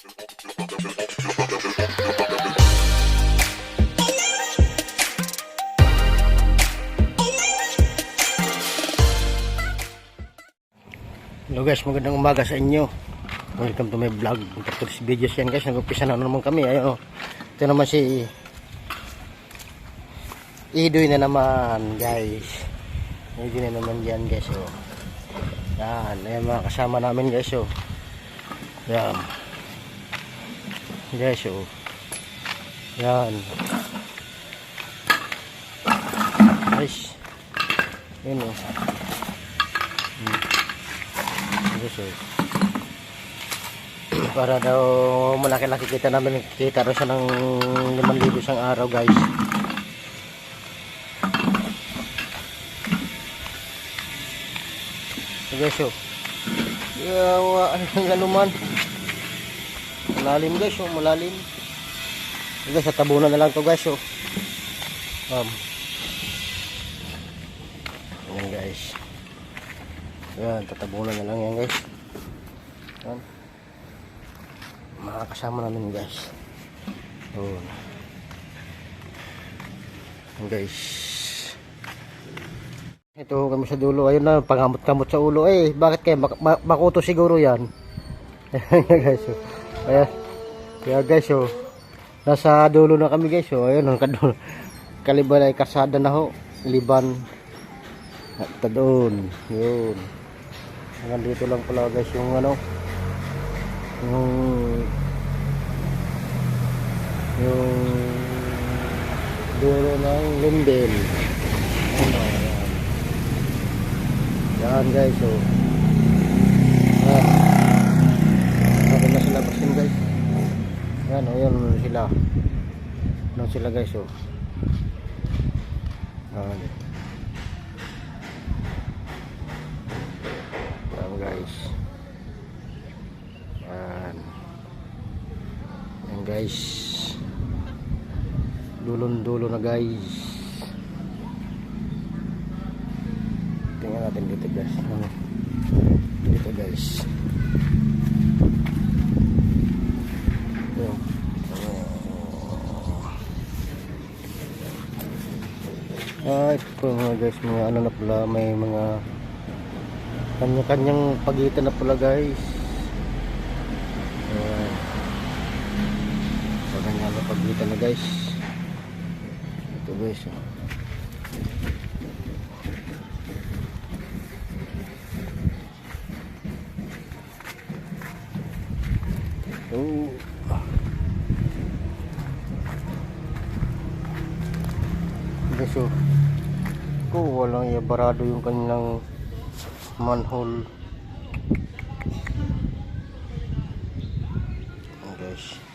Hello guys, magandang umaga sa inyo. Welcome to my vlog. For this videos yan guys, nag-umpisa na naman kami. Ayun, oh. ito naman si Idoy na naman guys. Idoy na naman yan guys. Oh. Yan, ayan mga kasama namin guys. Oh. Yan. Guys, oh. Yan. Guys. Yan oh. Yes, sir. Para daw malaki-laki kita namin kita rin siya ng 5,000 isang araw guys. Guys, oh. Yawa, ang ano man. Malalim guys, oh, malalim. Guys, sa tabunan na lang to guys, oh. Um. Ayan guys. Yan, tatabunan na lang yan guys. Yan. Mga kasama namin guys. Yun. Yan guys. Ito kami sa dulo. Ayun na, pangamot-kamot sa ulo. Eh, bakit kayo? Bak bak bakuto siguro yan. Ayan guys. Oh. Ayan. Kaya guys, oh. Nasa dulo na kami guys. Oh. Ayun, ang kadulo. Kaliban ay kasada na ho. Liban. At doon. Yun. Hanggang dito lang pala guys yung ano yung yung dulo ng limbel ano yan yan guys so yan sabi na sila pasin guys yan o yan sila ano sila guys o yan Yan guys. Yan. Yan guys. Dulon-dulo na guys. Tingnan natin dito guys. Dito guys. Ito. Ah, ito mga guys, mga ano na pala, may mga kanya-kanyang pagitan na pala guys ayan kanya na pagitan na guys ito guys oh. oh. Oh ko walang ibarado yung kanilang manhole. Guys